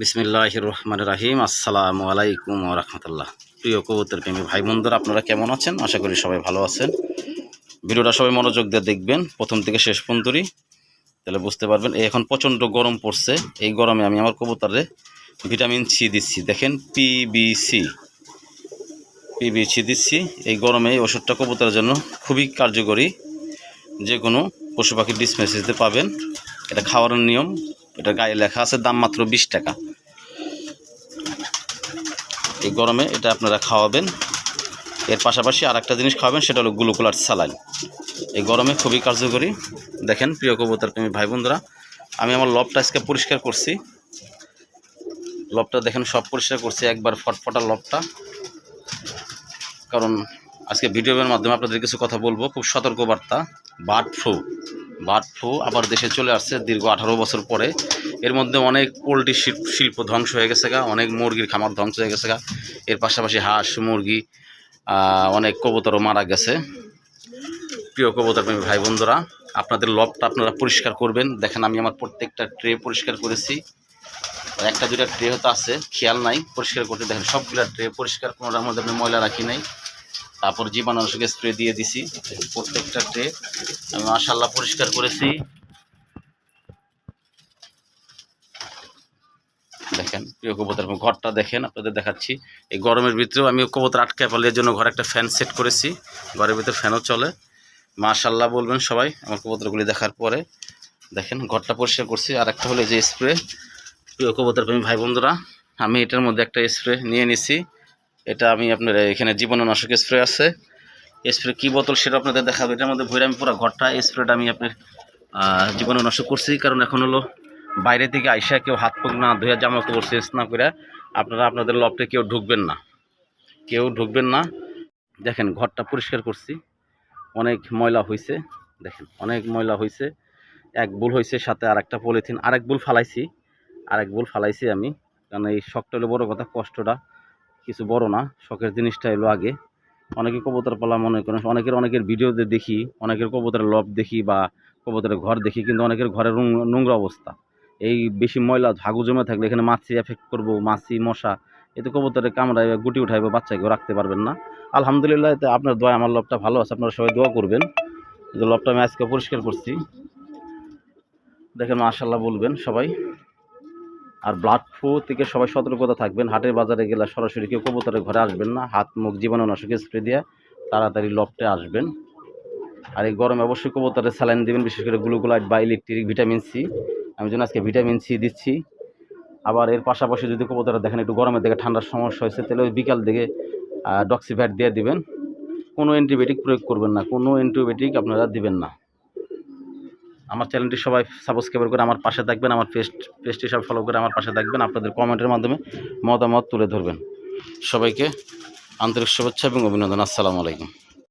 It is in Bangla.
বিসমিল্লাহ রহমান রাহিম। আসসালামু আলাইকুম রহমতুল্লাহ। প্রিয় কবুতর প্রেমী ভাই বন্ধুরা আপনারা কেমন আছেন? আশা করি সবাই ভালো আছেন। ভিডিওটা সবাই মনোযোগ দিয়ে দেখবেন, প্রথম থেকে শেষ পর্যন্তই। তাহলে বুঝতে পারবেন এখন প্রচণ্ড গরম পড়ছে। এই গরমে আমি আমার কবুতরে ভিটামিন সি দিচ্ছি। দেখেন পিবিসি পিবিসি দিচ্ছি। এই গরমে এই ওষুধটা কবুতরের জন্য খুবই কার্যকরী। যে কোনো পশু পাখির ডিসমেসিসতে পাবেন। এটা খাওয়ানোর নিয়ম। এটা গায়ে লেখা আছে দাম মাত্র বিশ টাকা। এই গরমে এটা আপনারা খাওয়াবেন। এর পাশাপাশি আর একটা জিনিস খাওয়াবেন, সেটা হলো গ্লুকোলার স্যালাইন। এই গরমে খুবই কার্যকরী। দেখেন, প্রিয় কবুতর প্রেমী ভাই বোনরা আমি আমার লবটা আজকে পরিষ্কার করছি। লবটা দেখেন, সব পরিষ্কার করছি, একবার ফটফটা লবটা। কারণ আজকে ভিডিওর মাধ্যমে আপনাদের কিছু কথা বলব। খুব সতর্কবার্তা, বার্ড ফ্লু। বার্ড ফ্লু আবার দেশে চলে আসছে দীর্ঘ আঠারো বছর পরে। এর মধ্যে অনেক পোলট্রি শিল্প ধ্বংস হয়ে গেছে গা, অনেক মুরগির খামার ধ্বংস হয়ে গেছে গা। এর পাশাপাশি হাঁস, মুরগি অনেক কবুতরও মারা গেছে। প্রিয় কবুতর প্রেমী ভাই বন্ধুরা, আপনাদের লবটা আপনারা পরিষ্কার করবেন। দেখেন, আমি আমার প্রত্যেকটা ট্রে পরিষ্কার করেছি। একটা দুইটা ট্রে হয়তো আছে, খেয়াল নাই, পরিষ্কার করতে দেখেন, সবগুলা ট্রে পরিষ্কার, কোনোটার মধ্যে আমি ময়লা রাখি নাই। তারপর জীবাণুনাশক স্প্রে দিয়ে দিছি। প্রত্যেকটা ট্রে আমি মাশাল্লাহ পরিষ্কার করেছি। দেখেন, প্রিয় কবুতর ঘরটা দেখেন, আপনাদের দেখাচ্ছি। এই গরমের ভিতরেও আমি কবুতর আটকে পারলে এর জন্য ঘরে একটা ফ্যান সেট করেছি। ঘরের ভিতরে ফ্যানও চলে। মাশাল্লাহ বলবেন সবাই আমার কবুতরগুলি দেখার পরে। দেখেন, ঘরটা পরিষ্কার করছি। আর একটা হলো যে স্প্রে। প্রিয় কবুতর ভাই বন্ধুরা, আমি এটার মধ্যে একটা স্প্রে নিয়ে নিছি। এটা আমি আপনার, এখানে জীবাণুনাশক স্প্রে আছে। স্প্রে কী বোতল সেটা আপনাদের দেখাবো। এটার মধ্যে ভরে আমি পুরো ঘরটা স্প্রেটা আমি আপনার জীবাণুনাশক করছি, কারণ এখন হলো বাইরে থেকে আইসা কেউ হাত পাক না ধুয়ে জামা কাপড় শেষ না করে আপনারা আপনাদের লফটে কেউ ঢুকবেন না। কেউ ঢুকবেন না। দেখেন, ঘরটা পরিষ্কার করছি। অনেক ময়লা হয়েছে দেখেন, অনেক ময়লা হয়েছে এক বুল হয়েছে সাথে আর একটা পলিথিন, আরেক বুল ফালাইছি। আরেক বুল ফালাইছি আমি, কারণ এই শখটা হলো বড়ো কথা, কষ্টটা। কিছু বড় না, শখের জিনিসটা এলো আগে। অনেকে কবুতর পালা মনে করেন, অনেকের অনেকের ভিডিওতে দেখি, অনেকের কবুতরের লব দেখি বা কবুতরের ঘর দেখি, কিন্তু অনেকের ঘরের নোংরা অবস্থা। এই বেশি ময়লা ঝাগু জমে থাকলে এখানে মাছি এফেক্ট করব, মাছি, মশা এতে কবুতরে কামড়ায় গুটি উঠাইবে, বাচ্চাকেও রাখতে পারবেন না। আলহামদুলিল্লাহ, এতে আপনার দোয়া, আমার লবটা ভালো আছে, আপনারা সবাই দোয়া করবেন। যে লবটা আমি আজকে পরিষ্কার করছি। দেখেন মাশাল্লাহ বলবেন সবাই। আর ব্লাড ফ্লু থেকে সবাই সতর্কতা থাকবেন। হাটের বাজারে গেলে সরাসরি কেউ কবুতরের ঘরে আসবেন না। হাত, মুখ জীবাণুনাশক স্প্রে দিয়ে তাড়াতাড়ি লফটে আসবেন। আর এই গরমে অবশ্যই কবুতরের স্যালাইন দিবেন, বিশেষ করে গ্লুকোলাইট বা ইলেকট্রিক ভিটামিন সি আমি জন্য আজকে ভিটামিন সি দিচ্ছি। আবার এর পাশাপাশি যদি কবুতরা দেখেন একটু গরমের দিকে ঠান্ডার সমস্যা হয়েছে, তাহলে ওই বিকাল দিকে ডক্সিভ্যাট দিয়ে দিবেন। কোনো অ্যান্টিবায়োটিক প্রয়োগ করবেন না। কোনো অ্যান্টিবায়োটিক আপনারা দিবেন না। আমার চ্যানেলটি সবাই সাবস্ক্রাইব করে আমার পাশে থাকবেন, আমার পেস্ট পেজটি সব ফলো করে আমার পাশে থাকবেন, আপনাদের কমেন্টের মাধ্যমে মতামত তুলে ধরবেন। সবাইকে আন্তরিক শুভেচ্ছা এবং অভিনন্দন, আসসালামু আলাইকুম।